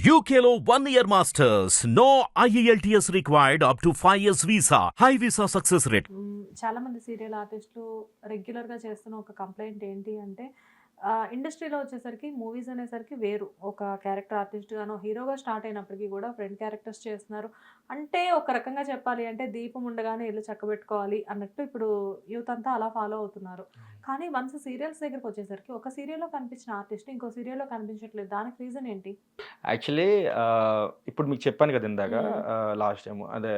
యూకేలో one year masters no IELTS required up to five years visa high visa success rate చాలా మంది serial ఆర్టిస్టులు రెగ్యులర్గా చేస్తున్న ఒక కంప్లైంట్ ఏంటి అంటే ఇండస్ట్రీలో వచ్చేసరికి మూవీస్ అనేసరికి వేరు. ఒక క్యారెక్టర్ ఆర్టిస్ట్ గానో హీరోగా స్టార్ట్ అయినప్పటికీ కూడా ఫ్రెండ్ క్యారెక్టర్స్ చేస్తున్నారు. అంటే ఒక రకంగా చెప్పాలి అంటే దీపం ఉండగానే ఇల్లు చక్కబెట్టుకోవాలి అన్నట్టు ఇప్పుడు యూత్ అంతా అలా ఫాలో అవుతున్నారు. కానీ వన్స్ సీరియల్స్ దగ్గరకు వచ్చేసరికి ఒక సీరియల్లో కనిపించిన ఆర్టిస్ట్ ఇంకో సీరియల్లో కనిపించట్లేదు. దానికి రీజన్ ఏంటి? యాక్చువల్లీ ఇప్పుడు మీకు చెప్పాను కదా ఇందాక. లాస్ట్ టైం అదే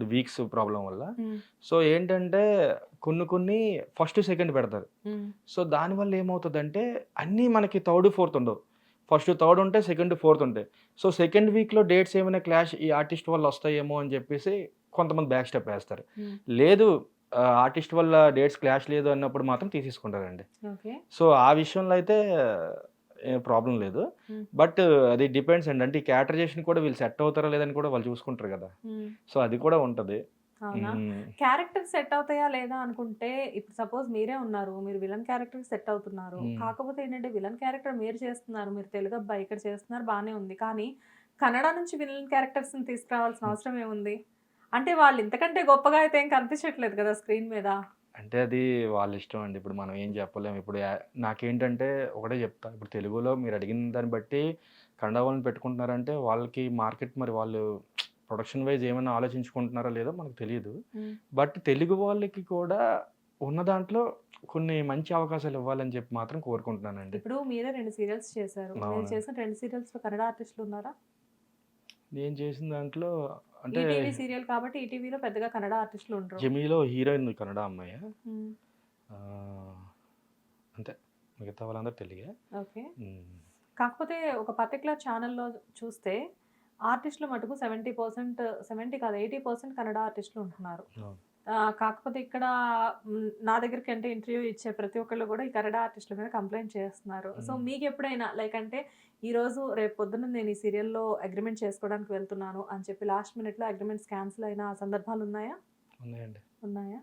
ఇప్పుడు వీక్స్ ప్రాబ్లం వల్ల. సో ఏంటంటే కొన్ని కొన్ని ఫస్ట్ సెకండ్ పెడతారు. సో దానివల్ల ఏమవుతుందంటే అన్నీ మనకి థర్డ్ ఫోర్త్ ఉండవు. ఫస్ట్ థర్డ్ ఉంటే సెకండ్ ఫోర్త్ ఉంటాయి సో సెకండ్ వీక్లో డేట్స్ ఏమైనా క్లాష్ ఈ ఆర్టిస్ట్ వల్ల వస్తాయేమో అని చెప్పేసి కొంతమంది బ్యాక్ స్టెప్ వేస్తారు. లేదు ఆర్టిస్ట్ వల్ల డేట్స్ క్లాష్ లేదు అన్నప్పుడు మాత్రం తీసేసుకుంటారండి. సో ఆ విషయంలో అయితే ప్రాబ్లం లేదు. బట్ అది డిపెండ్స్ అండి అంటే ఈ క్యాటరైజేషన్ కూడా వీళ్ళు సెట్ అవుతారా లేదని కూడా వాళ్ళు చూసుకుంటారు కదా. సో అది కూడా ఉంటుంది. అవునా? క్యారెక్టర్ సెట్ అవుతాయా లేదా అనుకుంటే ఇప్పుడు సపోజ్ మీరే ఉన్నారు మీరు విలన్ క్యారెక్టర్ సెట్ అవుతున్నారు. కాకపోతే ఏంటంటే విలన్ క్యారెక్టర్ మీరు చేస్తున్నారు మీరు తెలుగు అబ్బాయి ఇక్కడ చేస్తున్నారు బాగానే ఉంది. కానీ కన్నడ నుంచి విలన్ క్యారెక్టర్స్ని తీసుకురావాల్సిన. అవసరం ఏముంది? అంటే వాళ్ళు ఇంతకంటే గొప్పగా అయితే ఏం కనిపించట్లేదు కదా స్క్రీన్ మీద. అంటే అది వాళ్ళ ఇష్టం అండి. ఇప్పుడు మనం ఏం చెప్పలేము ఇప్పుడు నాకేంటంటే ఒకటే చెప్తా. ఇప్పుడు తెలుగులో మీరు అడిగిన దాన్ని బట్టి కన్నడ వాళ్ళని పెట్టుకుంటున్నారంటే వాళ్ళకి మార్కెట్ మరి వాళ్ళు ప్రొడక్షన్ వైజ్ ఏమైనా ఆలోచించుకుంటున్నారో లేదో మనకు తెలియదు. బట్ తెలుగు వాళ్ళకి కూడా ఉన్న దాంట్లో కొన్ని మంచి అవకాశాలు ఇవ్వాలని చెప్పి మాత్రం కోరుకుంటున్నానండి. ఇప్పుడు మీరే రెండు సీరియల్స్ చేశారు. మీరు. చేసిన రెండు సీరియల్స్ కన్నడ ఆర్టిస్టులు ఉన్నారా? నేను చేసిన దాంట్లో అంటే ఈటీవీ సీరియల్ కాబట్టి ఈటీవీలో పెద్దగా కన్నడ ఆర్టిస్టులు ఉండరు. జమీలో హీరోయిన్ కన్నడ అమ్మాయి. అంతే. మిగతా వాళ్ళందరూ తెలుగే. ఓకే. కాకపోతే ఒక పర్టికులర్ ఛానల్లో చూస్తే ఆర్టిస్టులు మటుకు సెవెంటీ పర్సెంట్ సెవెంటీ కాదు ఎయిటీ పర్సెంట్ కన్నడ ఆర్టిస్టులు ఉంటున్నారు. కాకపోతే ఇక్కడ నా దగ్గరికి అంటే ఇంటర్వ్యూ ఇచ్చే ప్రతి ఒక్కళ్ళు కూడా ఈ కన్నడ ఆర్టిస్టుల మీద కంప్లైంట్ చేస్తున్నారు. సో. మీకు ఎప్పుడైనా లైక్ అంటే ఈ రోజు రేపు పొద్దున్న నేను ఈ సీరియల్లో అగ్రిమెంట్ చేసుకోవడానికి వెళ్తున్నాను అని చెప్పి లాస్ట్ మినిట్లో అగ్రిమెంట్స్ క్యాన్సిల్ అయిన సందర్భాలు ఉన్నాయా? ఉన్నాయండి. ఉన్నాయా?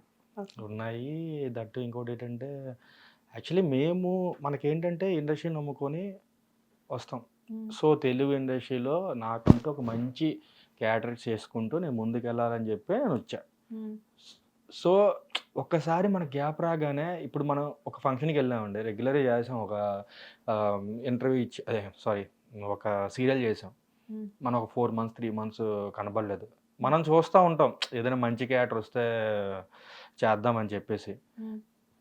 ఉన్నాయి. దట్టు ఇంకోటి ఏంటంటే యాక్చువల్లీ మేము మనకేంటంటే ఇండస్ట్రీ నమ్ముకొని వస్తాం. సో తెలుగు ఇండస్ట్రీలో నాకంటూ ఒక మంచి క్యాటరేజ్ చేసుకుంటూ నేను ముందుకు వెళ్ళాలని చెప్పి నేను వచ్చా. మ్, సో ఒక్కసారి మన గ్యాప్ రాగానే ఇప్పుడు మనం ఒక ఫంక్షన్కి వెళ్ళామండి. రెగ్యులర్గా చేసాం. ఒక ఇంటర్వ్యూ ఇచ్చి అదే సారీ ఒక సీరియల్ చేసాం. మనం ఒక ఫోర్ మంత్స్ త్రీ మంత్స్ కనబడలేదు. మనం చూస్తూ ఉంటాం. ఏదైనా మంచి క్యారెక్టర్ వస్తే చేద్దామని చెప్పేసి.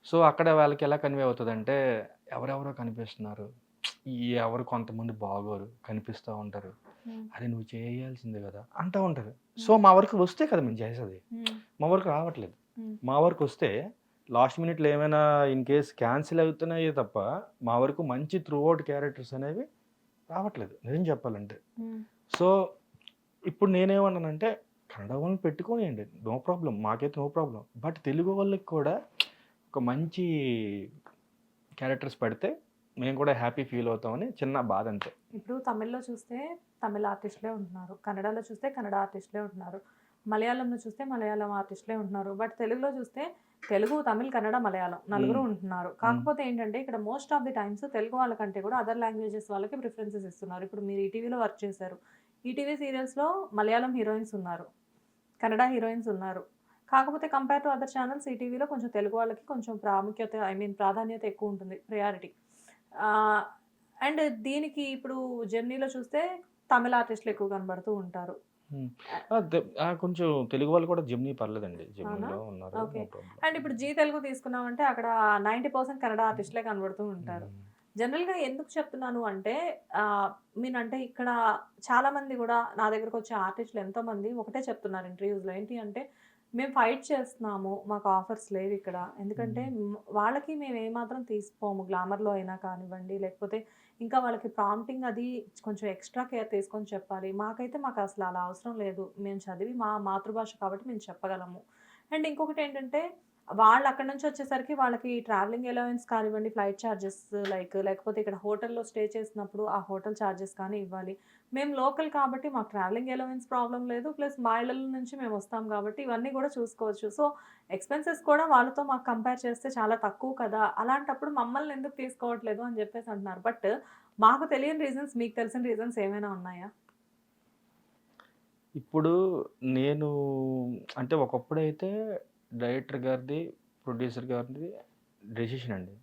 సో అక్కడ వాళ్ళకి ఎలా కన్వే అవుతుందంటే ఎవరెవరో కనిపిస్తున్నారు. ఎవరు కొంతమంది బాగోరు కనిపిస్తూ ఉంటారు. అది నువ్వు చేయాల్సిందే కదా అంటూ ఉంటారు. సో మా వరకు వస్తే కదా మేము చేసేది. మ్, వరకు రావట్లేదు. మ్. వరకు వస్తే లాస్ట్ మినిట్లో ఏమైనా ఇన్ కేస్ క్యాన్సిల్ అవుతున్నాయే తప్ప మా వరకు మంచి త్రూ అవుట్ క్యారెక్టర్స్ అనేవి రావట్లేదు. నిజం చెప్పాలంటే. సో ఇప్పుడు నేనేమన్నానంటే కన్నడ వాళ్ళని పెట్టుకోనియండి. No problem. మాకైతే నో ప్రాబ్లం. బట్ తెలుగు వాళ్ళకి కూడా ఒక మంచి క్యారెక్టర్స్ పెడితే మేము కూడా హ్యాపీ ఫీల్ అవుతామని చిన్న బాధ అంతే. ఇప్పుడు తమిళ్ళో చూస్తే తమిళ ఆర్టిస్టులే ఉంటున్నారు. కన్నడలో చూస్తే కన్నడ ఆర్టిస్టులే ఉంటున్నారు. మలయాళంలో చూస్తే మలయాళం ఆర్టిస్టులే ఉంటున్నారు. బట్ తెలుగులో చూస్తే తెలుగు తమిళ్ కన్నడ మలయాళం నలుగురు. ఉంటున్నారు. కాకపోతే ఏంటంటే ఇక్కడ most of the times Telugu వాళ్ళకంటే కూడా అదర్ లాంగ్వేజెస్ వాళ్ళకి ప్రిఫరెన్సెస్ ఇస్తున్నారు. ఇప్పుడు మీరు ఈటీవీలో వర్క్ చేశారు. ఈటీవీ సీరియల్స్లో మలయాళం హీరోయిన్స్ ఉన్నారు. కన్నడ హీరోయిన్స్ ఉన్నారు. కాకపోతే కంపేర్ టు అదర్ ఛానల్స్ ఈటీవీలో కొంచెం తెలుగు వాళ్ళకి కొంచెం ప్రాముఖ్యత ఐ మీన్ ప్రాధాన్యత ఎక్కువ ఉంటుంది. ప్రయారిటీ అండ్ దీనికి ఇప్పుడు జర్నీలో చూస్తే తమిళ ఆర్టిస్టులు ఎక్కువ కనబడుతూ ఉంటారు. కొంచెం తెలుగు వాళ్ళు కూడా జిమ్నీ పర్లేదండి. జిమ్నీలో ఉన్నారు. అండ్ ఇప్పుడు జీ తెలుగు తీసుకున్నామంటే అక్కడ నైంటీ పర్సెంట్ కన్నడ ఆర్టిస్టులే కనబడుతూ ఉంటారు. జనరల్గా ఎందుకు చెప్తున్నాను అంటే మీనంటే ఇక్కడ చాలా మంది కూడా నా దగ్గరకు వచ్చే ఆర్టిస్టులు ఎంతో మంది ఒకటే చెప్తున్నారు ఇంటర్వ్యూస్లో. ఏంటి అంటే మేము ఫైట్ చేస్తున్నాము మాకు ఆఫర్స్ లేవు ఇక్కడ. ఎందుకంటే మ్, వాళ్ళకి మేము ఏమాత్రం తీసుకోము గ్లామర్లో అయినా కానివ్వండి లేకపోతే ఇంకా వాళ్ళకి ప్రాంప్టింగ్ అది కొంచెం ఎక్స్ట్రా కేర్ తీసుకొని చెప్పాలి. మాకైతే మాకు అసలు అలా అవసరం లేదు. మేము చదివి మా మాతృభాష కాబట్టి మేము చెప్పగలము. అండ్ ఇంకొకటి ఏంటంటే వాళ్ళు అక్కడ నుంచి వచ్చేసరికి వాళ్ళకి ట్రావెలింగ్ అలవెన్స్ కానివ్వండి ఫ్లైట్ ఛార్జెస్ లైక్ లేకపోతే ఇక్కడ హోటల్లో స్టే చేసినప్పుడు ఆ హోటల్ ఛార్జెస్ కానీ ఇవ్వాలి. మేము లోకల్ కాబట్టి మాకు ట్రావెలింగ్ అలవెన్స్ ప్రాబ్లం లేదు. ప్లస్ మా ఇళ్ళ నుంచి మేము వస్తాం కాబట్టి ఇవన్నీ కూడా చూసుకోవచ్చు. సో ఎక్స్పెన్సెస్ కూడా వాళ్ళతో మాకు కంపేర్ చేస్తే చాలా తక్కువ కదా. అలాంటప్పుడు మమ్మల్ని ఎందుకు తీసుకోవట్లేదు అని చెప్పేసి అంటున్నారు. బట్ మాకు తెలియని రీజన్స్ మీకు తెలిసిన రీజన్స్ ఏమైనా ఉన్నాయా? ఇప్పుడు నేను అంటే ఒకప్పుడైతే డైరెక్టర్ గారిది ప్రొడ్యూసర్ గారిది డెసిషన్ అండి.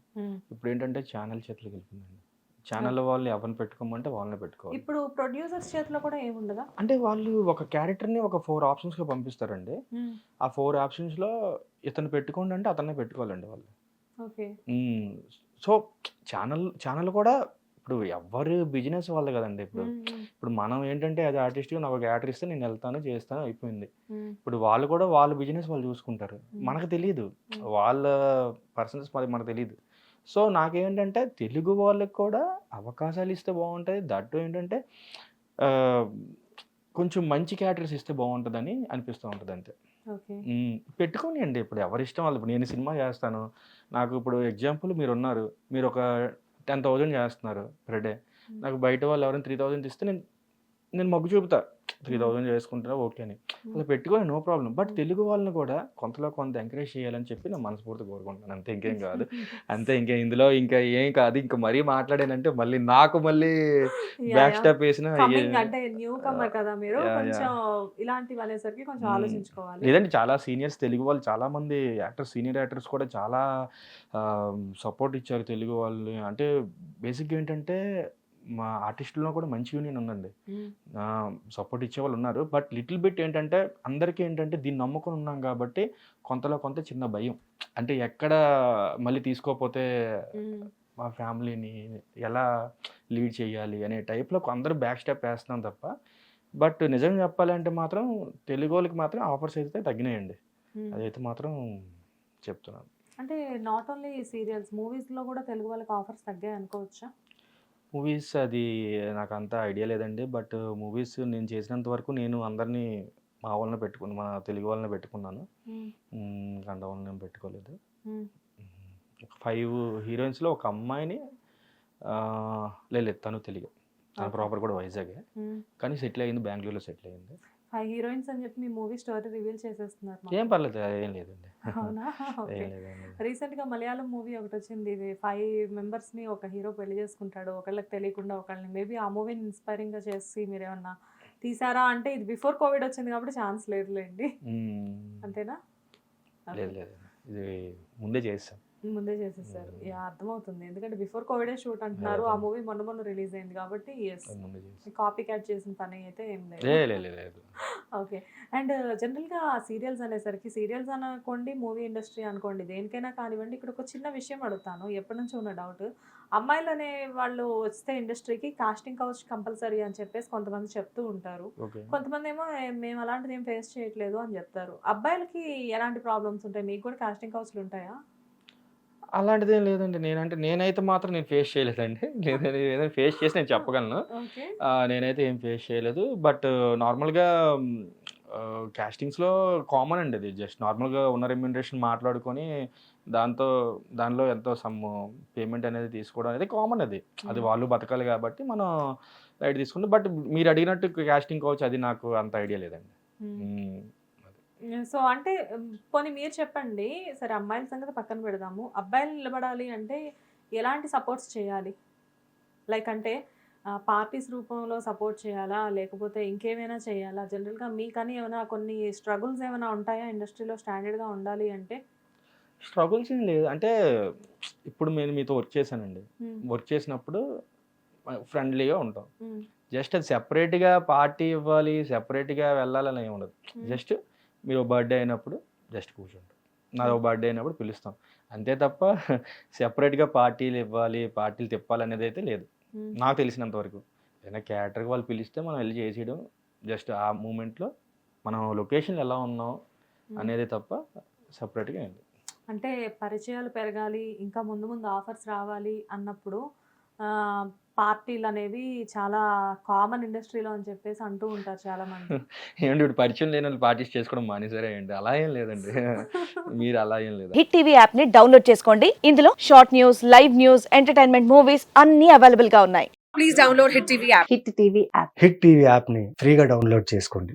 ఇప్పుడు ఏంటంటే ఛానల్ చేతులకు వెళ్ళిపోయిందండి ఛానల్ వాళ్ళు ఎవరిని పెట్టుకోమంటే వాళ్ళని పెట్టుకోవాలి. ఇప్పుడు ప్రొడ్యూసర్స్ చేతిలో కూడా ఏముండదా అంటే వాళ్ళు ఒక క్యారెక్టర్ని ఒక ఫోర్ ఆప్షన్స్లో పంపిస్తారండి. ఆ ఫోర్ ఆప్షన్స్లో ఇతను పెట్టుకోండి అంటే అతన్నే పెట్టుకోవాలండి వాళ్ళు. ఓకే. సో ఛానల్ ఛానల్ కూడా ఇప్పుడు ఎవరు బిజినెస్ వాళ్ళు కదండి ఇప్పుడు. ఇప్పుడు మనం ఏంటంటే అది ఆర్టిస్ట్ నాకు ఒక యాక్టర్ ఇస్తే నేను వెళ్తాను చేస్తాను అయిపోయింది. ఇప్పుడు వాళ్ళు కూడా వాళ్ళ బిజినెస్ వాళ్ళు చూసుకుంటారు. మనకు తెలియదు వాళ్ళ పర్సనల్స్ మరి మనకు తెలియదు సో నాకేంటంటే తెలుగు వాళ్ళకి కూడా అవకాశాలు ఇస్తే బాగుంటుంది దట్టు ఏంటంటే కొంచెం మంచి క్యారెక్టర్స్ ఇస్తే బాగుంటుందని అనిపిస్తూ ఉంటుంది అంతే. పెట్టుకోనియండి. ఇప్పుడు ఎవరి ఇష్టం వాళ్ళు ఇప్పుడు నేను సినిమా చేస్తాను. నాకు ఇప్పుడు ఎగ్జాంపుల్ మీరు ఉన్నారు మీరు ఒక టెన్ థౌజండ్ చేస్తున్నారు పర్ డే నాకు బయట వాళ్ళు ఎవరైనా త్రీ థౌజండ్ ఇస్తే నేను నేను మొగ్గు చూపుతా. త్రీ థౌజండ్ చేసుకుంటారా ఓకే అని అలా పెట్టుకోవాలి నో ప్రాబ్లం. బట్ తెలుగు వాళ్ళని కూడా కొంతలో కొంత ఎంకరేజ్ చేయాలని చెప్పి నేను మనస్ఫూర్తి కోరుకుంటున్నాను. అంతే ఇంకేం కాదు. అంతే ఇంకా ఇందులో ఇంకా ఏం కాదు. ఇంకా మరీ మాట్లాడానంటే మళ్ళీ నాకు మళ్ళీ బ్యాక్ స్టాప్ వేసిన లేదంటే చాలా సీనియర్స్ తెలుగు వాళ్ళు చాలా మంది యాక్టర్స్ సీనియర్ యాక్టర్స్ కూడా చాలా సపోర్ట్ ఇచ్చారు తెలుగు వాళ్ళు అంటే బేసిక్గా ఏంటంటే మా ఆర్టిస్టుల్లో కూడా మంచి యూనియన్ ఉందండి. సపోర్ట్ ఇచ్చే వాళ్ళు ఉన్నారు బట్ లిటిల్ బిట్ ఏంటంటే అందరికీ ఏంటంటే దీన్ని నమ్ముకొని ఉన్నాం కాబట్టి కొంతలో కొంత చిన్న భయం అంటే ఎక్కడ మళ్ళీ తీసుకోకపోతే Hmm. మా ఫ్యామిలీని ఎలా లీడ్ చేయాలి అనే టైప్లో అందరూ బ్యాక్ స్టెప్ వేస్తున్నాం తప్ప బట్ నిజంగా చెప్పాలంటే మాత్రం తెలుగు వాళ్ళకి మాత్రం ఆఫర్స్ అయితే తగ్గినాయండి. అదైతే మాత్రం చెప్తున్నాను అంటే నాట్ ఓన్లీ సీరియల్స్ మూవీస్లో కూడా తెలుగు వాళ్ళకి ఆఫర్స్ తగ్గాయి అనుకోవచ్చా మూవీస్ అది నాకు అంత ఐడియా లేదండి. బట్ మూవీస్ నేను చేసినంత వరకు నేను అందరినీ మా వాళ్ళని పెట్టుకుని మన తెలుగు వాళ్ళని పెట్టుకున్నాను. కండ వాళ్ళని నేను పెట్టుకోలేదు. ఫైవ్ హీరోయిన్స్లో ఒక అమ్మాయిని లేదు తను తెలుగు. తను. ప్రాపర్ కూడా వైజాగే. కానీ సెటిల్ అయ్యింది బెంగళూరులో సెటిల్ అయ్యింది ఫైవ్ హీరోయిన్స్ అని చెప్పి మీ మూవీ స్టోరీ రివీల్ చేసేస్తున్నారు. ఏం పర్లేదు ఏం లేదండి. అవునా. రీసెంట్గా మలయాళం మూవీ ఒకటి వచ్చింది. ఇది ఫైవ్ మెంబర్స్ని ఒక హీరో పెళ్ళి చేసుకుంటాడు. ఒకళ్ళకి తెలియకుండా ఒకళ్ళని. మేబీ ఆ మూవీని ఇన్స్పైరింగ్గా చేసి మీరు ఏమన్నా తీసారా అంటే ఇది బిఫోర్ కోవిడ్ వచ్చింది కాబట్టి ఛాన్స్ లేదులేండి. అంతేనా? లేదు లేదు. ఇది ముందే చేస్తాం ముందే చేసేసారు. యా అర్థమవుతుంది. ఎందుకంటే బిఫోర్ కోవిడే షూట్ అంటున్నారు ఆ. మూవీ మొన్న మొన్న రిలీజ్ అయింది కాబట్టి ఎస్ కాపీ క్యాట్ చేసిన పని అయితే ఏం లేదు. ఓకే అండ్ జనరల్గా సీరియల్స్ అనేసరికి సీరియల్స్ అనుకోండి మూవీ ఇండస్ట్రీ అనుకోండి దేనికైనా కానివ్వండి ఇక్కడ ఒక చిన్న విషయం అడుగుతాను. ఎప్పటి నుంచి ఉన్న డౌట్ అమ్మాయిలు అనే వాళ్ళు వస్తే ఇండస్ట్రీకి కాస్టింగ్ కౌచ్ కంపల్సరీ అని చెప్పేసి కొంతమంది చెప్తూ ఉంటారు. కొంతమంది ఏమో "ఏ, మేము అలాంటిది ఏం ఫేస్ చేయట్లేదు అని చెప్తారు. అబ్బాయిలకి ఎలాంటి ప్రాబ్లమ్స్ ఉంటాయి? మీకు కూడా కాస్టింగ్ కౌచ్లు ఉంటాయా? అలాంటిది ఏం లేదండి. నేనంటే నేనైతే మాత్రం నేను ఫేస్ చేయలేదండి. లేదా ఏదైనా ఫేస్ చేసి నేను చెప్పగలను. నేనైతే ఏం ఫేస్ చేయలేదు. బట్ నార్మల్గా క్యాస్టింగ్స్లో కామన్ అండి అది. జస్ట్ నార్మల్గా ఉన్న రెమ్యూనరేషన్ మాట్లాడుకొని దాంతో దానిలో ఎంతో సమ్ పేమెంట్ అనేది తీసుకోవడం అనేది కామన్ అది. అది. వాళ్ళు బతకాలి కాబట్టి మనం రైట్ తీసుకుంటాం బట్ మీరు అడిగినట్టు క్యాస్టింగ్ కోచ్ అది నాకు అంత ఐడియా లేదండి. సో అంటే పోనీ మీరు చెప్పండి. సరే అమ్మాయిల సంగతి పక్కన పెడదాము. అబ్బాయిలు నిలబడాలి అంటే ఎలాంటి సపోర్ట్స్ చేయాలి? లైక్ అంటే పార్టీస్ రూపంలో సపోర్ట్ చేయాలా? లేకపోతే ఇంకేమైనా చేయాలా? జనరల్గా మీకని ఏమైనా కొన్ని స్ట్రగుల్స్ ఏమైనా ఉంటాయా ఇండస్ట్రీలో స్టాండర్డ్గా ఉండాలి అంటే? స్ట్రగుల్స్ ఏం లేదు. అంటే ఇప్పుడు నేను మీతో వర్క్ చేశానండి. వర్క్ చేసినప్పుడు ఫ్రెండ్లీగా ఉంటాం. జస్ట్ అది సెపరేట్గా పార్టీ ఇవ్వాలి సెపరేట్గా వెళ్ళాలని ఏమి ఉండదు. జస్ట్ మీరు బర్త్డే అయినప్పుడు జస్ట్ కూర్చుంటాం. నాది బర్త్డే అయినప్పుడు పిలుస్తాం. అంతే తప్ప సెపరేట్గా పార్టీలు ఇవ్వాలి పార్టీలు తిప్పాలి అనేది అయితే లేదు. నాకు తెలిసినంత వరకు. ఏదైనా క్యాటర్కి వాళ్ళు పిలిస్తే మనం వెళ్ళి చేసేయడం జస్ట్ ఆ మూమెంట్లో మనం లొకేషన్ ఎలా ఉన్నాం. అనేది తప్ప సపరేట్గా ఏం లేదు. అంటే పరిచయాలు పెరగాలి ఇంకా ముందు ముందు ఆఫర్స్ రావాలి అన్నప్పుడు పార్టీలు అనేవి చాలా కామన్ ఇండస్ట్రీలో అని చెప్పేసి అంటూ ఉంటారు చాలా మంది ఏమండి ఇప్పుడు పరిచయం లేని వాళ్ళు పార్టీస్ చేసుకోవడం మానేసరే ఏంటి? అలా ఏం లేదండి. మీరు అలా ఏం లేదు. హిట్ టీవీ యాప్ని డౌన్లోడ్ చేసుకోండి. ఇందులో short news live news entertainment movies అన్ని అవైలబుల్గా ఉన్నాయి. Please download Hit TV app. Hit TV app hit TV యాప్ని ఫ్రీగా డౌన్లోడ్ చేసుకోండి.